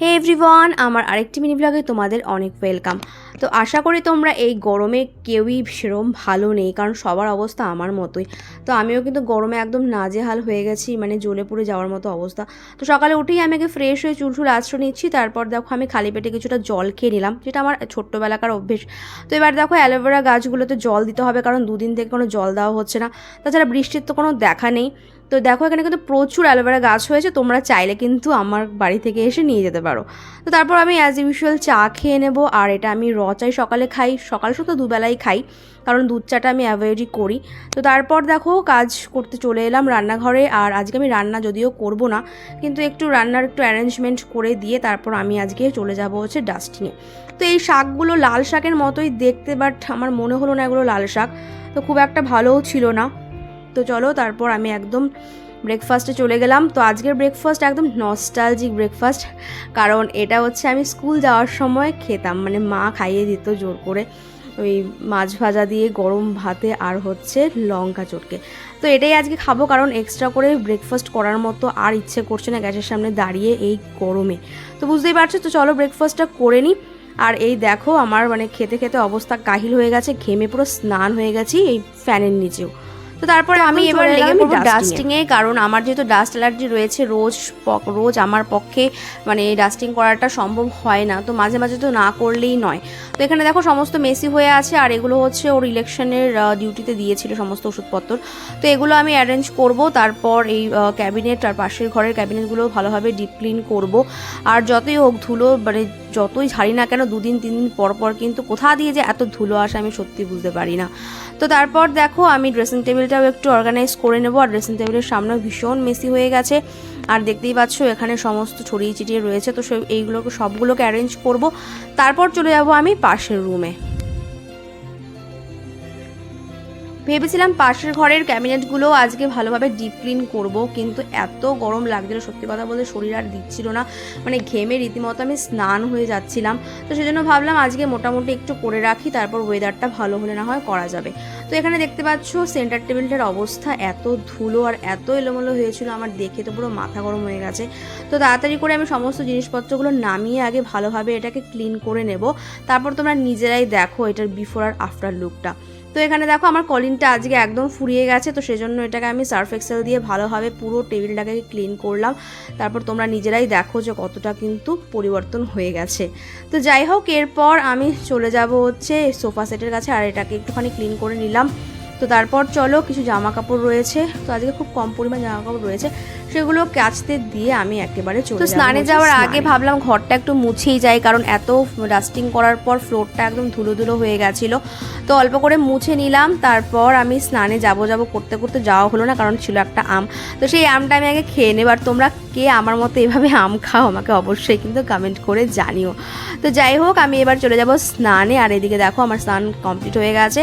হে everyone আমার আরেকটি mini ব্লগে তোমাদের অনেক ওয়েলকাম তো আশা করি তোমরা এই গরমে কেউই সেরম ভালো নেই, কারণ সবার অবস্থা আমার মতোই। তো আমিও কিন্তু গরমে একদম নাজেহাল হয়ে গেছি মানে জ্বলে পুড়ে যাওয়ার মতো অবস্থা। তো সকালে উঠেই আমি আগে ফ্রেশ হয়ে চুল চুল আশ্রয় নিচ্ছি, তারপর দেখো আমি খালি পেটে কিছুটা জল খেয়ে নিলাম, যেটা আমার ছোট্টবেলাকার অভ্যেস। তো এবার দেখো অ্যালোভেরা গাছগুলোতে জল দিতে হবে, কারণ দুদিন থেকে কোনো জল দেওয়া হচ্ছে না। তাছাড়া বৃষ্টির তো কোনো দেখা নেই। তো দেখো, এখানে কিন্তু প্রচুর অ্যালোভেরা গাছ হয়েছে, তোমরা চাইলে কিন্তু আমার বাড়ি থেকে এসে নিয়ে যেতে পারো। তো তারপর আমি অ্যাজ ইউজুয়াল চা খেয়ে নেব, আর এটা আমি র চাই সকালে খাই, সকাল শুধু দুবেলাই খাই, কারণ দুধ চাটা আমি অ্যাভয়েডই করি। তো তারপর দেখো, কাজ করতে চলে এলাম রান্নাঘরে, আর আজকে আমি রান্না যদিও করব না, কিন্তু একটু রান্নার একটু অ্যারেঞ্জমেন্ট করে দিয়ে তারপর আমি আজকে চলে যাব হচ্ছে ডাস্টিংয়ে তো এই শাকগুলো লাল শাকের মতোই দেখতে বাট আমার মনে হলো না এগুলো লাল শাক, তো খুব একটা ভালোও ছিল না। তো চলো, তারপর আমি একদম ব্রেকফাস্টে চলে গেলাম। তো আজকের ব্রেকফাস্ট একদম নস্টালজিক ব্রেকফাস্ট কারণ এটা হচ্ছে আমি স্কুল যাওয়ার সময় খেতাম। মানে মা খাইয়ে দিত জোর করে। ওই মাছ ভাজা দিয়ে গরম ভাতে আর হচ্ছে লঙ্কা চটকে। তো এটাই আজকে খাব, কারণ এক্সট্রা করে ব্রেকফাস্ট করার মতো আর ইচ্ছে করছে না গ্যাসের সামনে দাঁড়িয়ে এই গরমে। তো বুঝতেই পারছ? তো চলো ব্রেকফাস্টটা করে নিই আর এই দেখো, আমার মানে খেতে খেতে অবস্থা কাহিল হয়ে গেছে, ঘেমে পুরো স্নান হয়ে গেছি এই ফ্যানের নিচেও। তো তারপরে আমি এবার লেগে পড়ব ডাস্টিংয়ে কারণ আমার যেহেতু ডাস্ট অ্যালার্জি রয়েছে রোজ রোজ আমার পক্ষে মানে ডাস্টিং করাটা সম্ভব হয় না। তো মাঝে মাঝে তো না করলেই নয়। তো এখানে দেখো সমস্ত মেসি হয়ে আছে আর এগুলো হচ্ছে ওর ইলেকশনের ডিউটিতে দিয়েছিল সমস্ত ওষুধপত্র। তো এগুলো আমি অ্যারেঞ্জ করব তারপর এই ক্যাবিনেট আর পাশের ঘরের ক্যাবিনেটগুলো ভালোভাবে ডিপ ক্লিন করব। আর যতই হোক ধুলো মানে যতই ঝাড়ি না কেন দুদিন তিন দিন পর পর কিন্তু কোথা দিয়ে যে এত ধুলো আসে আমি সত্যি বুঝতে পারি না। তো তারপর দেখো আমি ড্রেসিং টেবিলটাও একটু অর্গানাইজ করে নেব আর ড্রেসিং টেবিলের সামনে ভীষণ মেসি হয়ে গেছে। আর দেখতেই পাচ্ছ, এখানে সমস্ত ছড়িয়ে ছিটিয়ে রয়েছে, তো এইগুলোকে সবগুলোকে অ্যারেঞ্জ করব। তারপর চলে যাব আমি পাশের রুমে ভেবেছিলাম পাশের ঘরের ক্যাবিনেটগুলো আজকে ভালোভাবে ডিপ ক্লিন করব, কিন্তু এত গরম লাগছিল, সত্যি কথা বলতে শরীর আর দিচ্ছিল না। মানে ঘেমে রীতিমতো আমি স্নান হয়ে যাচ্ছিলাম। তো সেজন্য ভাবলাম আজকে মোটামুটি একটু করে রাখি, তারপর ওয়েদারটা ভালো হলে না হয় করা যাবে। তো এখানে দেখতে পাচ্ছ সেন্টার টেবিলটার অবস্থা এত ধুলো আর এত এলোমেলো হয়েছিল, আমার দেখে তো পুরো মাথা গরম হয়ে গেছে। তো তাড়াতাড়ি করে আমি সমস্ত জিনিসপত্রগুলো নামিয়ে আগে ভালোভাবে এটাকে ক্লিন করে নেব। তারপর তোমরা নিজেরাই দেখো এটার বিফোর আর আফটার লুকটা তো এখানে দেখো আমার কলিনটা আজকে একদম ফুরিয়ে গেছে, তো সেজন্য এটাকে আমি সার্ফ এক্সেল দিয়ে ভালোভাবে পুরো টেবিলটাকে ক্লিন করলাম। তারপর তোমরা নিজেরাই দেখো যে কতটা কিন্তু পরিবর্তন হয়ে গেছে। তো যাই হোক, এরপর আমি চলে যাব হচ্ছে সোফা সেটের কাছে, আর এটাকে একটুখানি ক্লিন করে নিলাম। তো তারপর চলো কিছু জামা কাপড় রয়েছে। তো আজকে খুব কম পরিমাণ জামা কাপড় রয়েছে। সেগুলো কাচতে দিয়ে আমি একেবারে চলে তো স্নানে যাওয়ার আগে ভাবলাম ঘরটা একটু মুছেই যাই কারণ এত ডাস্টিং করার পর ফ্লোরটা একদম ধুলো ধুলো হয়ে গেছিল। তো অল্প করে মুছে নিলাম তারপর আমি স্নানে যাব যাব করতে করতে যাওয়া হলো না কারণ ছিল একটা আম। তো সেই আমটা আমি আগে খেয়ে নেবার তোমরা কে আমার মতো এভাবে আম খাও আমাকে অবশ্যই কিন্তু কমেন্ট করে জানিও। তো যাই হোক, আমি এবার চলে যাব স্নানে। আর এদিকে দেখো, আমার স্নান কমপ্লিট হয়ে গেছে।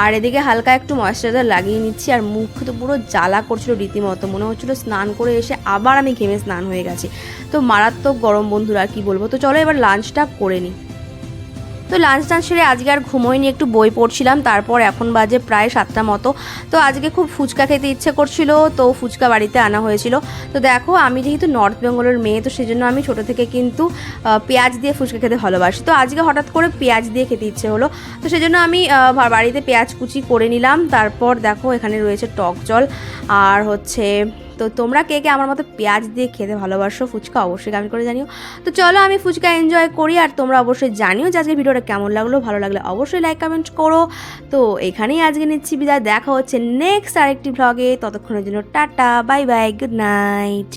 আর এদিকে হালকা একটু ময়শ্চারাইজার লাগিয়ে নিচ্ছি। আর মুখ তো পুরো জ্বালা করছিল রীতিমতো। মনে হচ্ছিল স্নান করে এসে আবার আমি ঘেমে স্নান হয়ে গেছি। তো মারাত্মক গরম বন্ধুরা, কি বলব? তো চলো এবার লাঞ্চটা করে নিই। তো লাঞ্চ টাঞ্চ সেরে আজকে আর ঘুমোয়নি একটু বই পড়ছিলাম, তারপর এখন বাজে প্রায় সাতটা মতো। তো আজকে খুব ফুচকা খেতে ইচ্ছে করছিল, তো ফুচকা বাড়িতে আনা হয়েছিল। তো দেখো, আমি যেহেতু নর্থ বেঙ্গলের মেয়ে, তো সেজন্য আমি ছোটো থেকে কিন্তু পেঁয়াজ দিয়ে ফুচকা খেতে ভালোবাসি। তো আজকে হঠাৎ করে পেঁয়াজ দিয়ে খেতে ইচ্ছে হলো। তো সেজন্য আমি বাড়িতে পেঁয়াজ কুচি করে নিলাম। তারপর দেখো, এখানে রয়েছে টক জল, আর হচ্ছে তো তোমরা কে কে আমার মতো পেঁয়াজ দিয়ে খেতে ভালোবাসো ফুচকা অবশ্যই কমেন্ট করে জানিও। তো চলো আমি ফুচকা এনজয় করি আর তোমরা অবশ্যই জানিও যে আজকে ভিডিওটা কেমন লাগল, ভালো লাগলে অবশ্যই লাইক কমেন্ট করো। তো এখানেই আজকে নিচ্ছি বিদায়, দেখা হচ্ছে নেক্সট আরেকটি ভ্লগে ততক্ষণের জন্য tata bye bye good night